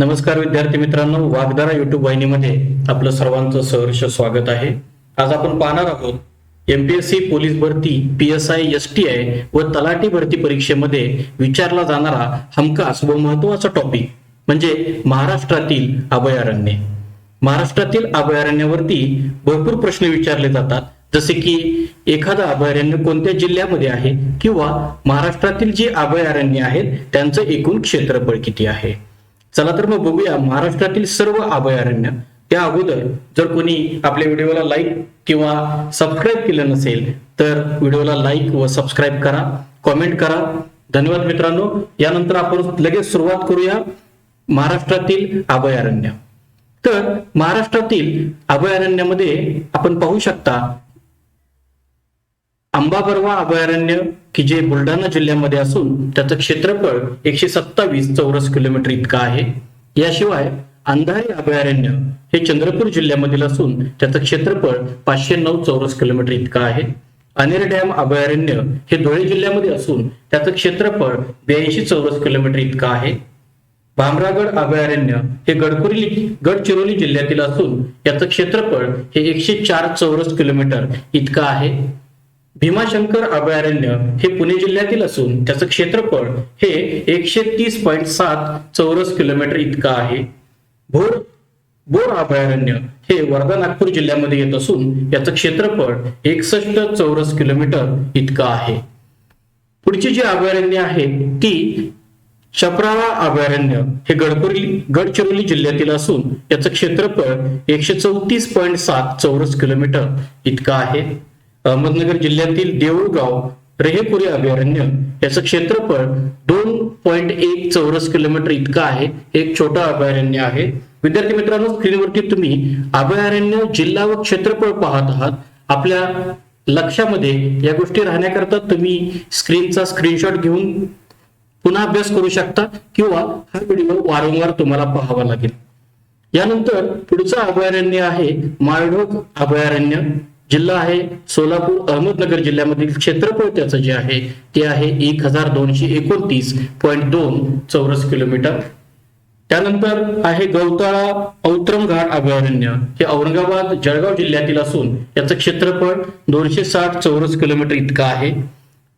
नमस्कार विद्यार्थी मित्रांनो वागदारा युट्यूब वाहिनीमध्ये आपलं सर्वांचं सहर्ष स्वागत आहे. आज आपण पाहणार आहोत एमपीएससी पोलीस भरती P S I S T I व तलाठी भरती परीक्षेमध्ये विचारला जाणारा हमखास व महत्त्वाचा टॉपिक म्हणजे महाराष्ट्रातील अभयारण्ये. महाराष्ट्रातील अभयारण्यावरती भरपूर प्रश्न विचारले जातात. जसे की एखादं अभयारण्य कोणत्या जिल्ह्यामध्ये आहे किंवा महाराष्ट्रातील जी अभयारण्य आहेत त्यांचं एकूण क्षेत्रफळ किती आहे? चला तर मग बघूया महाराष्ट्रातील सर्व अभयारण्य. त्या अगोदर जर कोणी आपल्या व्हिडिओला लाईक किंवा सबस्क्राईब केलं नसेल तर व्हिडिओला लाईक व सबस्क्राईब करा कॉमेंट करा. धन्यवाद मित्रांनो. यानंतर आपण लगेच सुरुवात करूया महाराष्ट्रातील अभयारण्य. तर महाराष्ट्रातील अभयारण्यामध्ये आपण पाहू शकता आंबाबरवा अभयारण्य की जे बुलढाणा जिल्ह्यामध्ये असून त्याचं क्षेत्रफळ एकशे सत्तावीस चौरस किलोमीटर इतकं आहे. याशिवाय अंधारी अभयारण्य हे चंद्रपूर जिल्ह्यामधील असून त्याचं क्षेत्रफळ पाचशे नऊ चौरस किलोमीटर इतकं आहे. अनेर डॅम अभयारण्य हे धुळे जिल्ह्यामध्ये असून त्याचं क्षेत्रफळ ब्याऐंशी चौरस किलोमीटर इतकं आहे. भामरागड अभयारण्य हे गडकुरी गडचिरोली जिल्ह्यातील असून याचं क्षेत्रफळ हे एकशे चार चौरस किलोमीटर इतकं आहे. भीमाशंकर अभयारण्य हे पुणे जिल्ह्यातील असून त्याचं क्षेत्रफळ हे एकशे तीस पॉईंट सात चौरस किलोमीटर इतकं आहे. भोर बोर अभयारण्य हे वर्धा नागपूर जिल्ह्यामध्ये येत असून याचं क्षेत्रफळ एकसष्ट चौरस किलोमीटर इतकं आहे. पुढची जी अभयारण्य आहे ती शपराळा अभयारण्य हे गडकुरी गडचिरोली जिल्ह्यातील असून याचं क्षेत्रफळ एकशे चौतीस पॉईंट सात चौरस किलोमीटर इतकं आहे. अहमदनगर जिल्ह्यातील देऊळगाव रेहेपुरी अभयारण्य याचं क्षेत्रफळ दोन पॉईंट एक चौरस किलोमीटर इतकं आहे. एक छोटा अभयारण्य आहे. विद्यार्थी मित्रांनो स्क्रीनवरती तुम्ही अभयारण्य जिल्हा व क्षेत्रफळ पाहत आहात. आपल्या लक्षामध्ये या गोष्टी राहण्याकरता तुम्ही स्क्रीनचा स्क्रीनशॉट घेऊन पुन्हा अभ्यास करू शकता किंवा हा व्हिडिओ वारंवार तुम्हाला पाहावा लागेल. यानंतर पुढचं अभयारण्य आहे माळढोक अभयारण्य. जिल्हा आहे सोलापूर अहमदनगर जिल्ह्यामधील क्षेत्रफळ त्याचं जे आहे ते आहे एक हजार दोनशे एकोणतीस पॉईंट दोन चौरस किलोमीटर. त्यानंतर आहे गवताळा औत्रम घाट अभयारण्य. हे औरंगाबाद जळगाव जिल्ह्यातील असून याचं क्षेत्रफळ दोनशे साठ चौरस किलोमीटर इतकं आहे.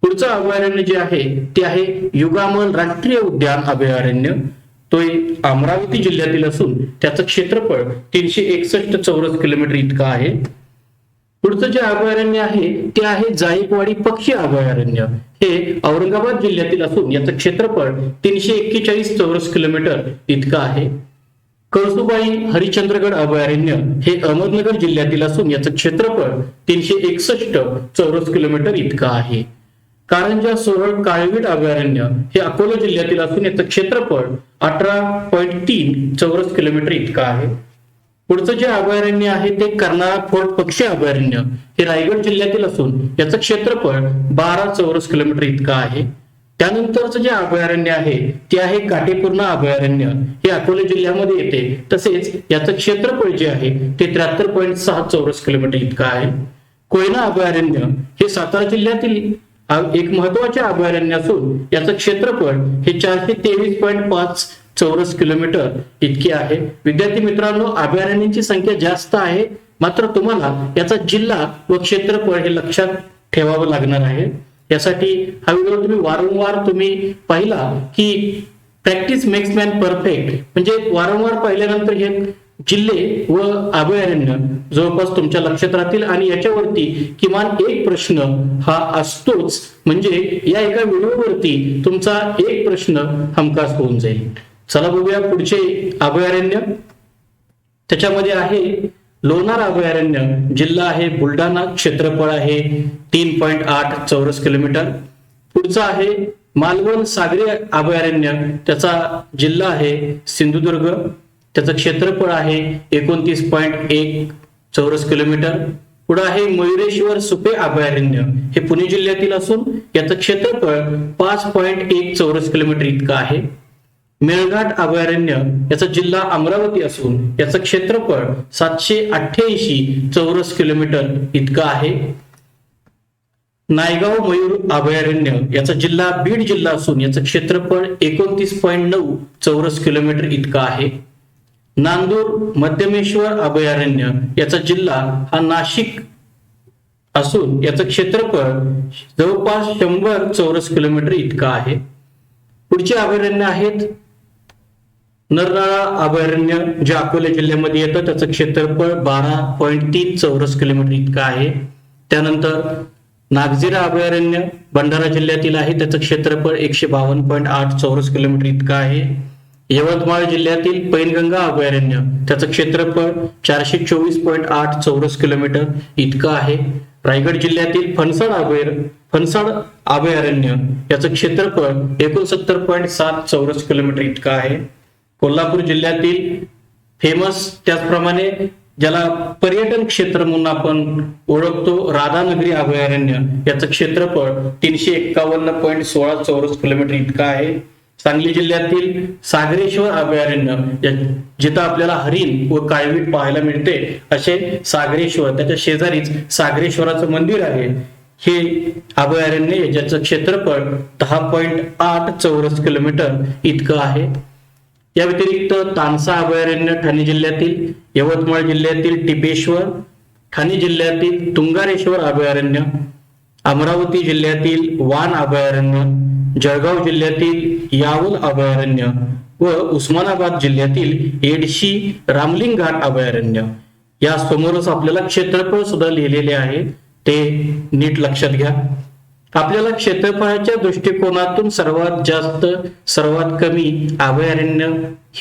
पुढचं अभयारण्य जे आहे ते आहे युगामल राष्ट्रीय उद्यान अभयारण्य. तो एक अमरावती जिल्ह्यातील असून त्याचं क्षेत्रफळ तीनशे एकसष्ट चौरस किलोमीटर इतकं आहे. पुढचं जे अभयारण्य आहे ते आहे जायकवाडी पक्षी अभयारण्य हे औरंगाबाद जिल्ह्यातील असून याचं क्षेत्रफळ तीनशे एक्केचाळीस चौरस किलोमीटर इतकं आहे. कळसुबाई हरिचंद्रगड अभयारण्य हे अहमदनगर जिल्ह्यातील असून याचं क्षेत्रफळ तीनशे एकसष्ट चौरस किलोमीटर इतकं आहे. कारंजा सोहळ काळवीड अभयारण्य हे अकोला जिल्ह्यातील असून याचं क्षेत्रफळ अठरा पॉईंट तीन चौरस किलोमीटर इतकं आहे. पुढचं जे अभयारण्य आहे ते कर्नाळा फोर्ट पक्षी अभयारण्य हे रायगड जिल्ह्यातील असून याचं क्षेत्रफळ बारा चौरस किलोमीटर इतकं आहे. त्यानंतरचं जे अभयारण्य आहे ते आहे काटेपूर्णा अभयारण्य. हे अकोला जिल्ह्यामध्ये येते. तसेच याचं क्षेत्रफळ जे आहे ते त्र्याहत्तर पॉईंट सहा चौरस किलोमीटर इतकं आहे. कोयना अभयारण्य हे सातारा जिल्ह्यातील एक महत्त्वाचे अभयारण्य असून याचं क्षेत्रफळ हे चारशे तेवीस पॉईंट पाच चौरस किलोमीटर इतकी आहे. विद्यार्थी मित्रांनो अभयारण्यांची संख्या जास्त आहे. मात्र तुम्हाला याचा जिल्हा व क्षेत्रफळ हे लक्षात ठेवावं लागणार आहे. यासाठी हा व्हिडिओ तुम्ही वारंवार तुम्ही पाहिला की प्रॅक्टिस मेक्स मॅन परफेक्ट म्हणजे वारंवार पाहिल्यानंतर हे जिल्हे व अभयारण्य जवळपास तुमच्या लक्षात राहतील आणि याच्यावरती किमान एक प्रश्न हा असतोच. म्हणजे या एका व्हिडिओवरती तुमचा एक प्रश्न हमखास होऊन जाईल. चला बघूया पुढचे अभयारण्य. त्याच्यामध्ये आहे लोणार अभयारण्य. जिल्हा आहे बुलढाणा क्षेत्रफळ आहे तीन पॉईंट आठ चौरस किलोमीटर. पुढचं आहे मालवण सागरी अभयारण्य. त्याचा जिल्हा आहे सिंधुदुर्ग. त्याचं क्षेत्रफळ आहे एकोणतीस पॉईंट एक चौरस किलोमीटर. पुढे आहे मयुरेश्वर सुपे अभयारण्य. हे पुणे जिल्ह्यातील असून याचं क्षेत्रफळ पाच पॉईंट एक चौरस किलोमीटर इतकं आहे. मेळघाट अभयारण्य याचा जिल्हा अमरावती असून याचं क्षेत्रफळ सातशे अठ्ठ्याऐंशी चौरस किलोमीटर इतकं आहे. नायगाव मयूर अभयारण्य याचा जिल्हा बीड जिल्हा असून याचं क्षेत्रफळ एकोणतीस पॉईंट नऊ चौरस किलोमीटर इतकं आहे. नांदूर मध्यमेश्वर अभयारण्य याचा जिल्हा हा नाशिक असून याचं क्षेत्रफळ जवळपास शंभर चौरस किलोमीटर इतकं आहे. पुढचे अभयारण्य आहेत नरनाळा अभयारण्य जे अकोला जिल्ह्यामध्ये येतं त्याचं क्षेत्रफळ बारा पॉईंट तीन चौरस किलोमीटर इतकं आहे. त्यानंतर नागझिरा अभयारण्य भंडारा जिल्ह्यातील आहे त्याचं क्षेत्रफळ एकशे बावन्न पॉईंट आठ चौरस किलोमीटर इतकं आहे. यवतमाळ जिल्ह्यातील पैनगंगा अभयारण्य त्याचं क्षेत्रफळ चारशे चोवीस पॉईंट आठ चौरस किलोमीटर इतकं आहे. रायगड जिल्ह्यातील फणसाड अभय फणसाड अभयारण्य याचं क्षेत्रफळ एकोणसत्तर पॉईंट सात चौरस किलोमीटर इतकं आहे. कोल्हापूर जिल्ह्यातील फेमस त्याचप्रमाणे ज्याला पर्यटन क्षेत्र म्हणून आपण ओळखतो राधानगरी अभयारण्य. याचं क्षेत्रफळ तीनशे एक्कावन्न पॉईंट सोळा चौरस किलोमीटर इतकं आहे. सांगली जिल्ह्यातील सागरेश्वर अभयारण्य जिथं आपल्याला हरिण व काळवीट पाहायला मिळते असे सागरेश्वर त्याच्या शेजारीच सागरेश्वराचं मंदिर आहे. हे अभयारण्य ज्याचं क्षेत्रफळ दहा पॉईंट आठ चौरस किलोमीटर इतकं आहे. या व्यतिरिक्त तानसा अभयारण्य ठाणे जिल्ह्यातील यवतमाळ जिल्ह्यातील टिपेश्वर ठाणे जिल्ह्यातील तुंगारेश्वर अभयारण्य अमरावती जिल्ह्यातील वान अभयारण्य जळगाव जिल्ह्यातील यावल अभयारण्य व उस्मानाबाद जिल्ह्यातील एडशी रामलिंग घाट अभयारण्य. या समोरच आपल्याला क्षेत्रफळ सुद्धा लिहिलेले आहे. ते नीट लक्षात घ्या. आपल्याला क्षेत्रफळाच्या दृष्टिकोनातून सर्वात जास्त सर्वात कमी अभयारण्य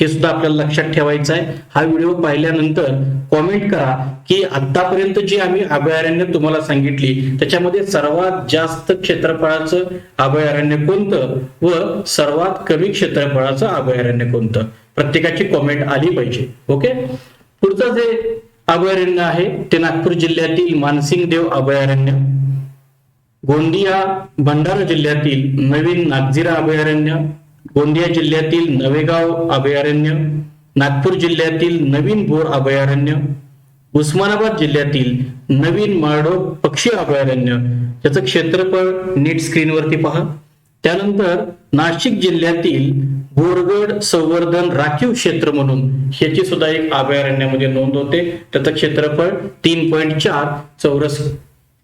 हे सुद्धा आपल्याला लक्षात ठेवायचं आहे. हा व्हिडिओ पाहिल्यानंतर कॉमेंट करा की आतापर्यंत जी आम्ही अभयारण्य तुम्हाला सांगितली त्याच्यामध्ये सर्वात जास्त क्षेत्रफळाचं अभयारण्य कोणतं व सर्वात कमी क्षेत्रफळाचं अभयारण्य कोणतं? प्रत्येकाची कॉमेंट आली पाहिजे ओके पुढचं जे अभयारण्य आहे ते नागपूर जिल्ह्यातील मानसिंग देव अभयारण्य. गोंदिया भंडारा जिल्ह्यातील नवीन नागझिरा अभयारण्य गोंदिया जिल्ह्यातील नवेगाव अभयारण्य नागपूर जिल्ह्यातील नवीन बोर अभयारण्य उस्मानाबाद जिल्ह्यातील नवीन माळडोक पक्षी अभयारण्य त्याचं क्षेत्रफळ नीट स्क्रीनवरती पहा. त्यानंतर नाशिक जिल्ह्यातील बोरगड संवर्धन राखीव क्षेत्र म्हणून ह्याची सुद्धा एक अभयारण्यामध्ये नोंद होते. त्याचं क्षेत्रफळ तीन पॉईंट चार चौरस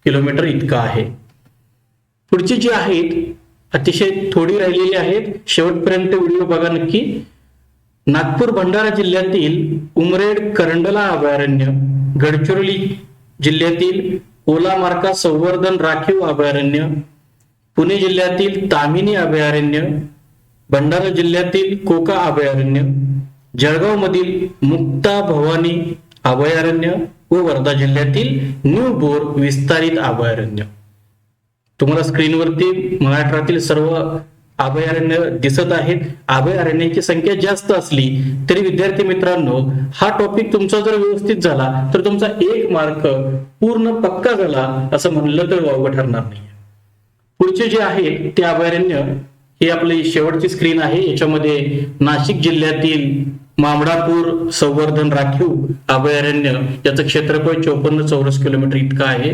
किलोमीटर इतकं आहे. पुढची जी आहेत अतिशय थोडी राहिलेली आहेत. शेवटपर्यंत व्हिडिओ बघा नक्की. नागपूर भंडारा जिल्ह्यातील उमरेड करंडला अभयारण्य गडचिरोली जिल्ह्यातील ओलामार्का संवर्धन राखीव अभयारण्य पुणे जिल्ह्यातील तामिनी अभयारण्य भंडारा जिल्ह्यातील कोका अभयारण्य जळगाव मधील मुक्ता भवानी अभयारण्य व वर्धा जिल्ह्यातील न्यू बोर विस्तारित अभयारण्य. तुम्हाला स्क्रीनवरती महाराष्ट्रातील सर्व अभयारण्य दिसत आहेत. अभयारण्याची संख्या जास्त असली तरी विद्यार्थी मित्रांनो हा टॉपिक तुमचा जर व्यवस्थित झाला तर तुमचा एक मार्क पूर्ण पक्का झाला असं म्हणलं तर वावगं ठरणार नाही. पुढचे जे आहे ते अभयारण्य ही आपली शेवटची स्क्रीन आहे. याच्यामध्ये नाशिक जिल्ह्यातील मामडापूर संवर्धन राखीव अभयारण्य याचं क्षेत्रफळ चौपन्न चौरस किलोमीटर इतकं आहे.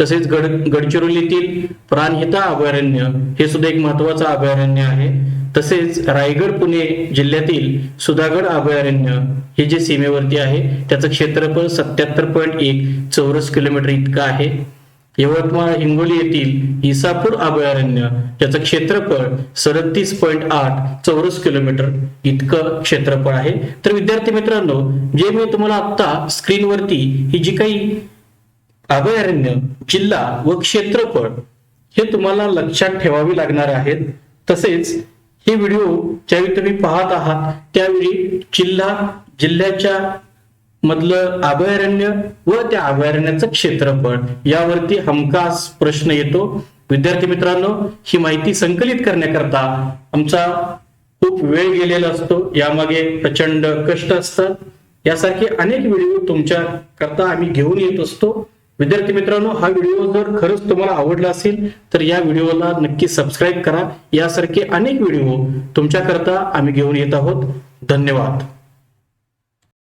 तसेच गड गडचिरोलीतील प्राणहिता अभयारण्य हे सुद्धा एक महत्वाचं अभयारण्य आहे. तसेच रायगड पुणे जिल्ह्यातील सुधागड अभयारण्य हे जे सीमेवरती आहे त्याचं क्षेत्रफळ सत्याहत्तर पॉईंट एक चौरस किलोमीटर इतकं आहे. यवतमाळ हिंगोली येथील इसापूर अभयारण्य ज्याचं क्षेत्रफळ सदतीस पॉईंट आठ चौरस किलोमीटर इतकं क्षेत्रफळ आहे. तर विद्यार्थी मित्रांनो जे मी तुम्हाला आता स्क्रीनवरती ही जी काही अभयारण्य जिल्हा व क्षेत्रफळ हे तुम्हाला लक्षात ठेवावी लागणार आहेत. तसेच हे व्हिडिओ ज्यावेळी तुम्ही पाहत आहात त्यावेळी जिल्हा जिल्ह्याच्या मधलं अभयारण्य व त्या अभयारण्याचं क्षेत्रफळ यावरती हमखास प्रश्न येतो. विद्यार्थी मित्रांनो ही माहिती संकलित करण्याकरता आमचा खूप वेळ गेलेला असतो. यामागे प्रचंड कष्ट असतात. यासारखे अनेक व्हिडिओ तुमच्या करता आम्ही घेऊन येत असतो. विद्यार्थी मित्रांनो हा व्हिडिओ जर खरंच तुम्हाला आवडला असेल तर या व्हिडिओला नक्की सबस्क्राईब करा. यासारखे अनेक व्हिडिओ तुमच्याकरता आम्ही घेऊन येत आहोत. धन्यवाद.